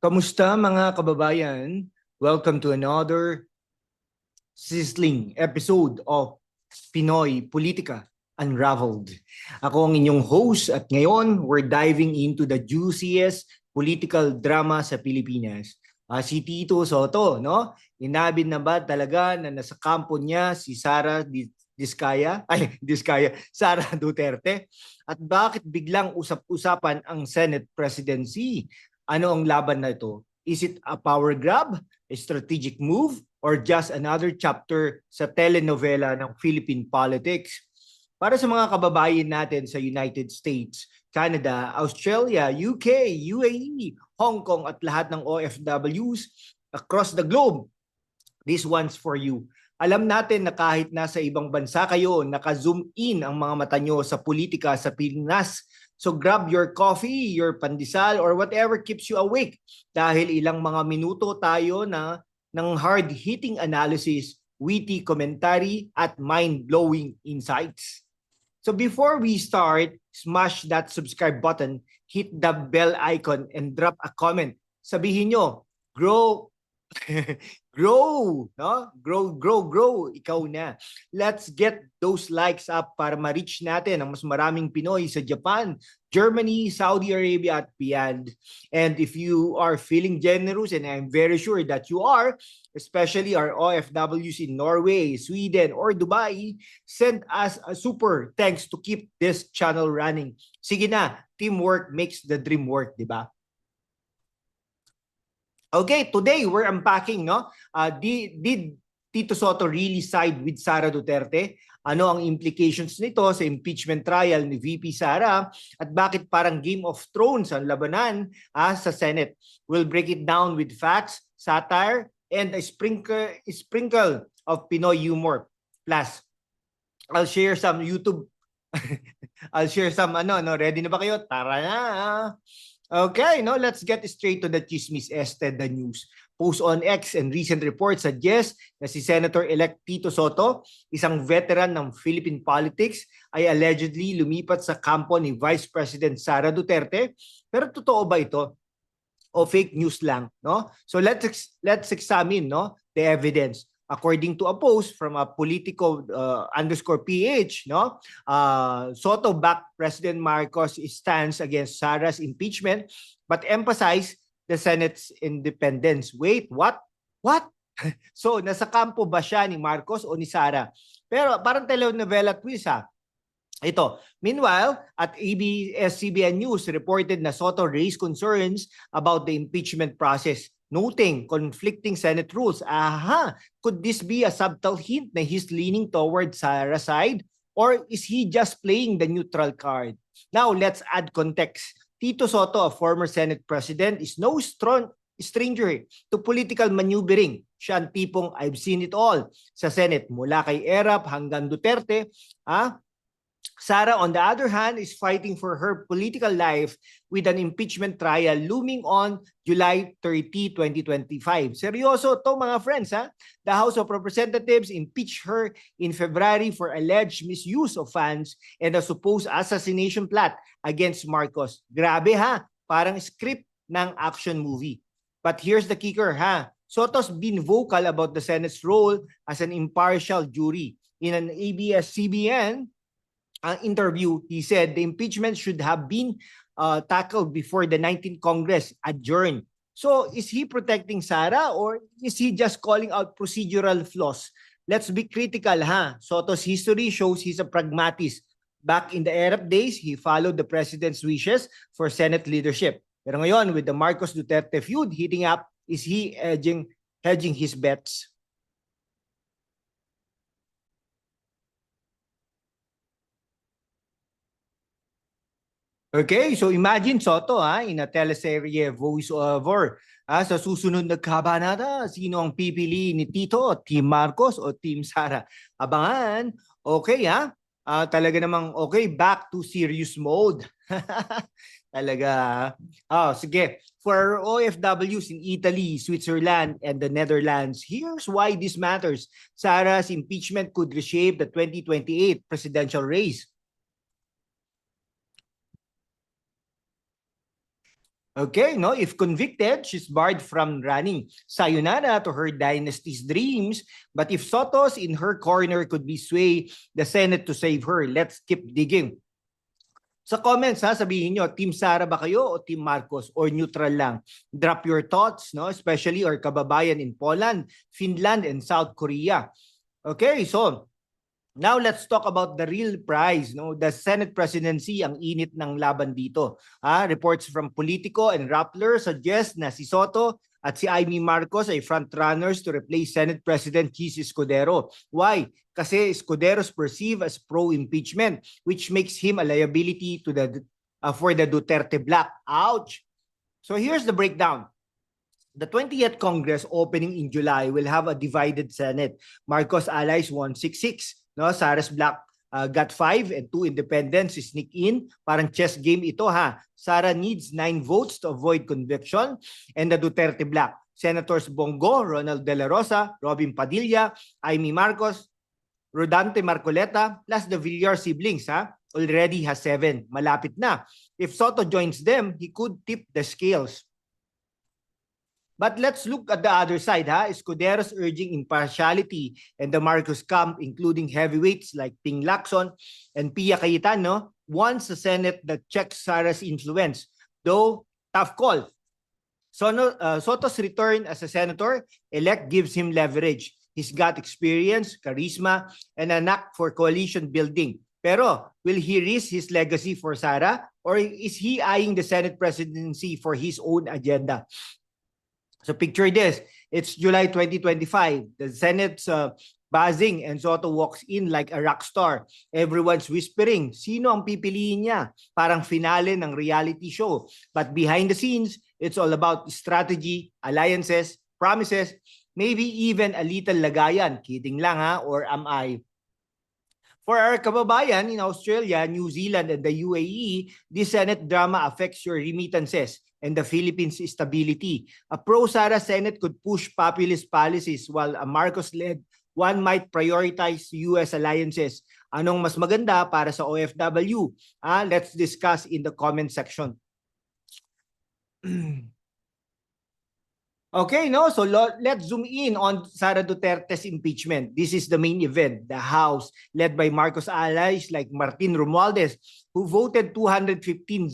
Kamusta mga kababayan? Welcome to another sizzling episode of Pinoy Politika Unraveled. Ako ang inyong host at ngayon we're diving into the juiciest political drama sa Pilipinas. Ah, si Tito Soto, no? Inabid na ba talaga na nasa kampo niya si Sara Di- Diskaya? Ay, Diskaya, Sara Duterte? At bakit biglang usap-usapan ang Senate presidency? Ano ang laban na ito? Is it a power grab, a strategic move, or just another chapter sa telenovela ng Philippine politics? Para sa mga kababayan natin sa United States, Canada, Australia, UK, UAE, Hong Kong at lahat ng OFWs across the globe, this one's for you. Alam natin na kahit nasa ibang bansa kayo, naka-zoom in ang mga mata nyo sa politika sa Pilipinas. So grab your coffee, your pandesal, or whatever keeps you awake. Dahil ilang mga minuto tayo na ng hard-hitting analysis, witty commentary, at mind-blowing insights. So before we start, smash that subscribe button, hit the bell icon, and drop a comment. Sabihin nyo, grow, grow, no? Grow, grow, grow. Ikaw na. Let's get those likes up para ma-reach natin ang mas maraming Pinoy sa Japan, Germany, Saudi Arabia at beyond. And if you are feeling generous, and I'm very sure that you are, especially our OFWs in Norway, Sweden, or Dubai, send us a super thanks to keep this channel running. Sige na, teamwork makes the dream work, di ba? Okay, today we're unpacking, no? Uh, did, did Tito Soto really side with Sara Duterte? Ano ang implications nito sa impeachment trial ni VP Sara? At bakit parang Game of Thrones ang labanan ah, sa Senate? We'll break it down with facts, satire, and a sprinkle, sprinkle of Pinoy humor. Plus, I'll share some YouTube I'll share some ano no ready na ba kayo tara na okay no let's get straight to the chismis este the news post on X and recent reports suggest na si Senator-elect Tito Soto, isang veteran ng Philippine politics, ay allegedly lumipat sa kampo ni Vice President Sara Duterte. Pero totoo ba ito? O fake news lang, no? So let's let's examine, no, the evidence. According to a post from a Politico uh, underscore PH, no, uh, Soto backed President Marcos' stance against Sara's impeachment, but emphasized the Senate's independence. Wait, what? What? so, nasa kampo ba siya ni Marcos o ni Sara? Pero parang telenovela twist ha. Ito. Meanwhile, at ABS-CBN News reported na Soto raised concerns about the impeachment process, noting conflicting Senate rules. Aha! Could this be a subtle hint na he's leaning toward Sara's side? Or is he just playing the neutral card? Now, let's add context. Tito Soto, a former Senate president, is no strong stranger to political maneuvering. Siya ang tipong I've seen it all sa Senate mula kay Erap hanggang Duterte. Ah, Sara, on the other hand, is fighting for her political life with an impeachment trial looming on July 30, 2025. Seryoso to mga friends, ha? The House of Representatives impeached her in February for alleged misuse of funds and a supposed assassination plot against Marcos. Grabe ha, parang script ng action movie. But here's the kicker ha, Soto's been vocal about the Senate's role as an impartial jury. In an ABS-CBN uh, interview, he said the impeachment should have been uh, tackled before the 19th Congress adjourned. So is he protecting Sara or is he just calling out procedural flaws? Let's be critical ha. Soto's history shows he's a pragmatist. Back in the Arab days, he followed the president's wishes for Senate leadership. Pero ngayon, with the Marcos Duterte feud heating up, is he edging, hedging his bets? Okay, so imagine Soto ha, in a teleserye voiceover. Ha, sa susunod na kabanata, sino ang pipili ni Tito, Team Marcos o Team Sara? Abangan. Okay ha? Ah, talaga namang okay, back to serious mode. talaga. Oh, sige. For OFWs in Italy, Switzerland, and the Netherlands, here's why this matters. Sara's impeachment could reshape the 2028 presidential race. Okay, no, if convicted, she's barred from running. Sayonara to her dynasty's dreams. But if Soto's in her corner could be sway the Senate to save her, let's keep digging. Sa comments ha, sabihin nyo, Team Sara ba kayo o Team Marcos or neutral lang? Drop your thoughts, no? especially our kababayan in Poland, Finland, and South Korea. Okay, so now let's talk about the real prize. No? The Senate presidency ang init ng laban dito. Ah, reports from Politico and Rappler suggest na si Soto at si Amy Marcos ay frontrunners to replace Senate President Chis Escudero. Why? Kasi Escudero's perceived as pro-impeachment which makes him a liability to the uh, for the Duterte bloc. Ouch! So here's the breakdown. The 20th Congress opening in July will have a divided Senate. Marcos allies 166. No, Saras bloc uh, got 5 and 2 independents sneak in. Parang chess game ito ha. Sara needs 9 votes to avoid conviction and the Duterte bloc. Senators Bongo, Ronald De La Rosa, Robin Padilla, Amy Marcos, Rodante Marcoleta, plus the Villar siblings ha, already has 7. Malapit na. If Soto joins them, he could tip the scales. But let's look at the other side, ha? Escuderos urging impartiality and the Marcos camp, including heavyweights like Ping Lacson and Pia Cayetano, wants a Senate that checks Sara's influence. Though, tough call. Sono, uh, Soto's return as a senator elect gives him leverage. He's got experience, charisma, and a knack for coalition building. Pero will he risk his legacy for Sara or is he eyeing the Senate presidency for his own agenda? So picture this, it's July 2025. The Senate's uh, buzzing and Soto walks in like a rock star. Everyone's whispering, sino ang pipiliin niya? Parang finale ng reality show. But behind the scenes, it's all about strategy, alliances, promises, maybe even a little lagayan. Kidding lang ha, or am I? For our kababayan in Australia, New Zealand, and the UAE, this Senate drama affects your remittances and the Philippines' stability. A pro-Sara Senate could push populist policies while a Marcos-led one might prioritize U.S. alliances. Anong mas maganda para sa OFW? Ah, let's discuss in the comment section. Okay, no? So let's zoom in on Sara Duterte's impeachment. This is the main event. The House, led by Marcos allies like Martin Romualdez, who voted 215-0,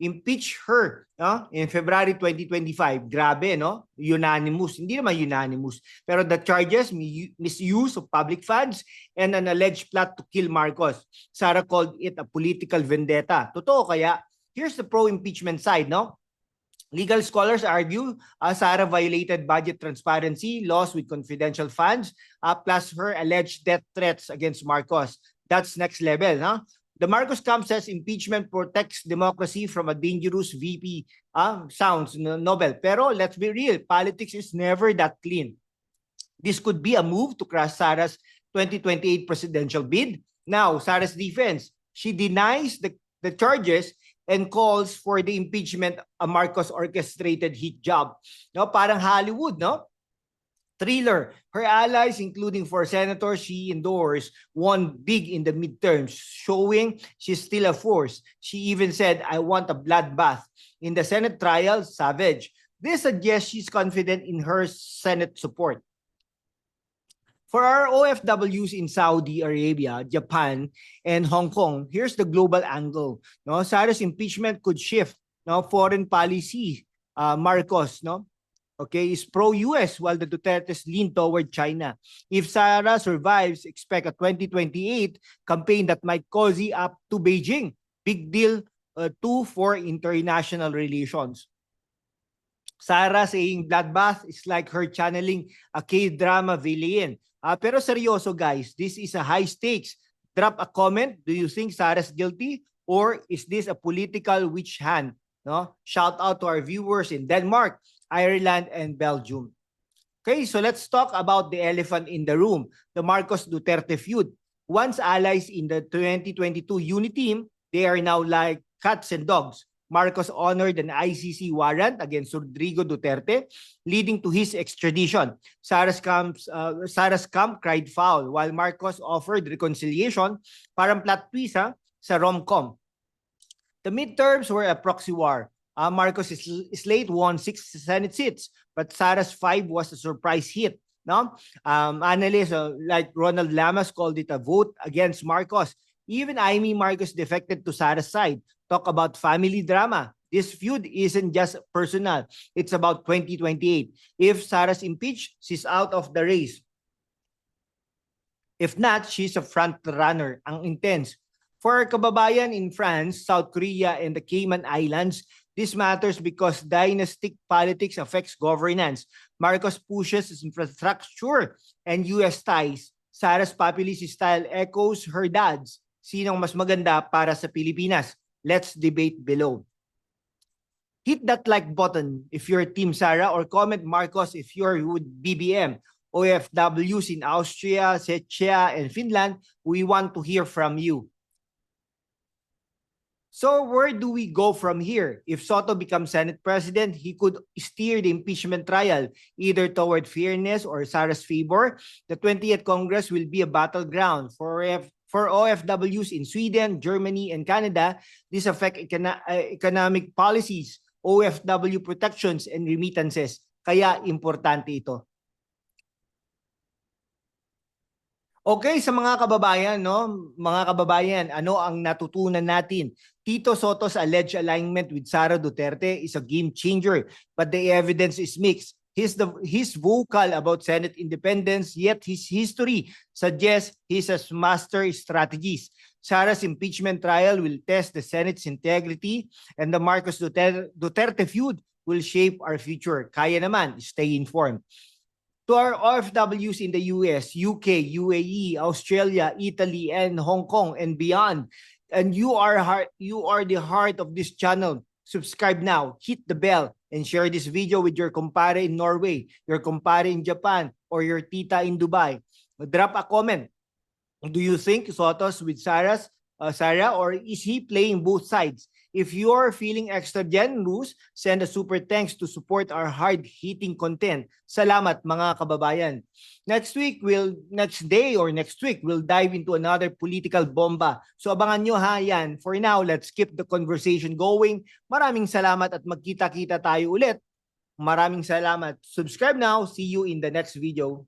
impeach her no? in February 2025. Grabe, no? Unanimous. Hindi naman unanimous. Pero the charges, mi- misuse of public funds and an alleged plot to kill Marcos. Sara called it a political vendetta. Totoo kaya? Here's the pro-impeachment side, no? Legal scholars argue uh, Sara violated budget transparency laws with confidential funds uh, plus her alleged death threats against Marcos. That's next level. Huh? The Marcos camp says impeachment protects democracy from a dangerous VP. Uh, sounds no- novel. Pero let's be real, politics is never that clean. This could be a move to crush Sara's 2028 presidential bid. Now, Sara's defense, she denies the, the charges and calls for the impeachment a Marcos orchestrated hit job. No, parang Hollywood, no? Thriller. Her allies, including four senators she endorsed, won big in the midterms, showing she's still a force. She even said, I want a bloodbath. In the Senate trial, savage. This suggests she's confident in her Senate support. For our OFWs in Saudi Arabia, Japan, and Hong Kong, here's the global angle. No, Sara's impeachment could shift no foreign policy. Uh, Marcos, no, okay, is pro-US while the Dutertes lean toward China. If Sara survives, expect a 2028 campaign that might cozy up to Beijing. Big deal uh, too for international relations. Sarah saying bloodbath is like her channeling a K-drama villain. Ah, pero seryoso guys, this is a high stakes. Drop a comment. Do you think Sarah's guilty or is this a political witch hunt? No? Shout out to our viewers in Denmark, Ireland, and Belgium. Okay, so let's talk about the elephant in the room, the Marcos Duterte feud. Once allies in the 2022 Uni team, they are now like cats and dogs. Marcos honored an ICC warrant against Rodrigo Duterte, leading to his extradition. Sara's camp, uh, Sara's camp cried foul, while Marcos offered reconciliation, parang plot twist ha, sa rom-com. The midterms were a proxy war. uh, Marcos slate won six Senate seats, but Sara's five was a surprise hit. No, um, analysts uh, like Ronald Lamas called it a vote against Marcos. Even Amy Marcos defected to Sara's side. Talk about family drama. This feud isn't just personal. It's about 2028. If Sarah's impeached, she's out of the race. If not, she's a front runner. Ang intense. For our kababayan in France, South Korea, and the Cayman Islands, this matters because dynastic politics affects governance. Marcos pushes his infrastructure and US ties. Sarah's populist style echoes her dad's. Sinong mas maganda para sa Pilipinas? Let's debate below. Hit that like button if you're Team Sarah or comment Marcos if you're with BBM. OFWs in Austria, Czechia, and Finland, we want to hear from you. So where do we go from here? If Soto becomes Senate President, he could steer the impeachment trial either toward fairness or Sarah's favor. The 20th Congress will be a battleground for for OFWs in Sweden, Germany, and Canada. This affect econo- uh, economic policies, OFW protections, and remittances. Kaya importante ito. Okay, sa mga kababayan, no? Mga kababayan, ano ang natutunan natin? Tito Soto's alleged alignment with Sara Duterte is a game changer, but the evidence is mixed. He's the he's vocal about Senate independence, yet his history suggests he's a master strategist. Sara's impeachment trial will test the Senate's integrity, and the Marcos Duterte, Duterte feud will shape our future. Kaya naman, stay informed. To our OFWs in the US, UK, UAE, Australia, Italy, and Hong Kong and beyond, and you are heart, you are the heart of this channel. Subscribe now, hit the bell, and share this video with your kumpare in Norway, your kumpare in Japan, or your tita in Dubai. Drop a comment. Do you think Soto's with Sarah's, uh, Sarah, or is he playing both sides? If you're feeling extra generous, send a super thanks to support our hard-hitting content. Salamat mga kababayan. Next week, we'll, next day or next week, we'll dive into another political bomba. So abangan nyo ha yan. For now, let's keep the conversation going. Maraming salamat at magkita-kita tayo ulit. Maraming salamat. Subscribe now. See you in the next video.